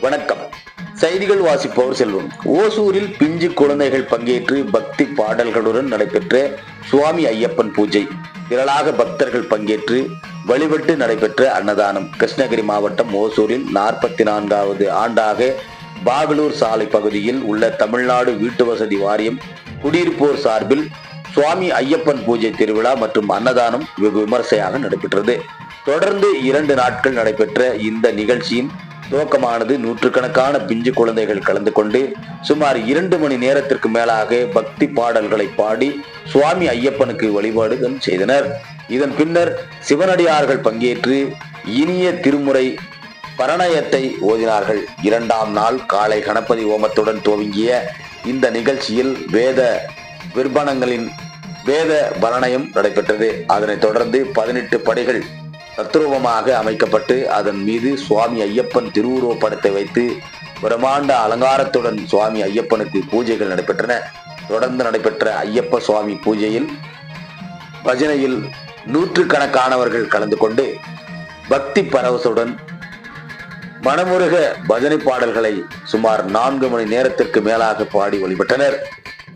வணக்கம். செய்திகள் வாசிப்பவர் செல்வம். ஓசூரில் பிஞ்சு குழந்தைகள் பங்கேற்று பக்தி பாடல்களுடன் நடைபெற்ற சுவாமி ஐயப்பன் பூஜை. திரளாக பக்தர்கள் பங்கேற்று வழிபட்டு நடைபெற்ற அன்னதானம். கிருஷ்ணகிரி மாவட்டம் ஓசூரில் நாற்பத்தி நான்காவது ஆண்டாக பாகலூர் சாலை பகுதியில் உள்ள தமிழ்நாடு வீட்டு வசதி வாரியம் குடியிருப்போர் சார்பில் சுவாமி ஐயப்பன் பூஜை திருவிழா மற்றும் அன்னதானம் வெகு விமர்சையாக நடைபெற்றது. தொடர்ந்து இரண்டு நாட்கள் நடைபெற்ற இந்த நிகழ்ச்சியின் துவக்கமானது நூற்றுக்கணக்கான பிஞ்சு குழந்தைகள் கலந்து கொண்டு சுமார் இரண்டு மணி நேரத்திற்கு மேலாக பக்தி பாடல்களை பாடி சுவாமி ஐயப்பனுக்கு வழிபாடுகள் செய்தனர். இதன் பின்னர் சிவனடியார்கள் பங்கேற்று இனிய திருமுறை பரணயத்தை ஓதினார்கள். இரண்டாம் நாள் காலை கணபதி ஓமத்துடன் துவங்கிய இந்த நிகழ்ச்சியில் வேத விற்பனங்களின் வேத பலனையும் நடைபெற்றது. அதனைத் தொடர்ந்து பதினெட்டு படிகள் தத்ரூபமாக அமைக்கப்பட்டு அதன் மீது சுவாமி ஐயப்பன் திருவுருவ படத்தை வைத்து பிரம்மாண்ட அலங்காரத்துடன் சுவாமி ஐயப்பனுக்கு பூஜைகள் நடைபெற்றன. தொடர்ந்து நடைபெற்ற ஐயப்ப சுவாமி பூஜையில் பஜனையில் நூற்றுக்கணக்கானவர்கள் கலந்து கொண்டு பக்தி பரவசுடன் மனமுருக பஜனை பாடல்களை சுமார் நான்கு மணி நேரத்திற்கு மேலாக பாடி வழிபட்டனர்.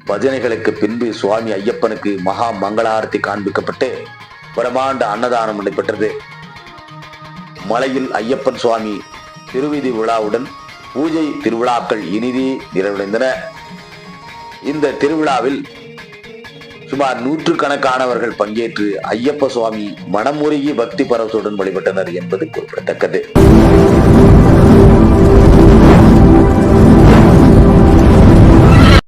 பஜனைகளுக்கு பின்பு சுவாமி ஐயப்பனுக்கு மகா மங்களாரத்தி காண்பிக்கப்பட்டு பிரமாண்ட அன்னதானம் நடைபெற்றது. மலையில் ஐயப்பன் சுவாமி திருவிதி விழாவுடன் பூஜை திருவிழாக்கள் இனிதே நிறைவடைந்தன. இந்த திருவிழாவில் சுமார் நூற்று கணக்கானவர்கள் பங்கேற்று ஐயப்ப சுவாமி மனமுருகி பக்தி பரவசுடன் வழிபட்டனர் என்பது குறிப்பிடத்தக்கது.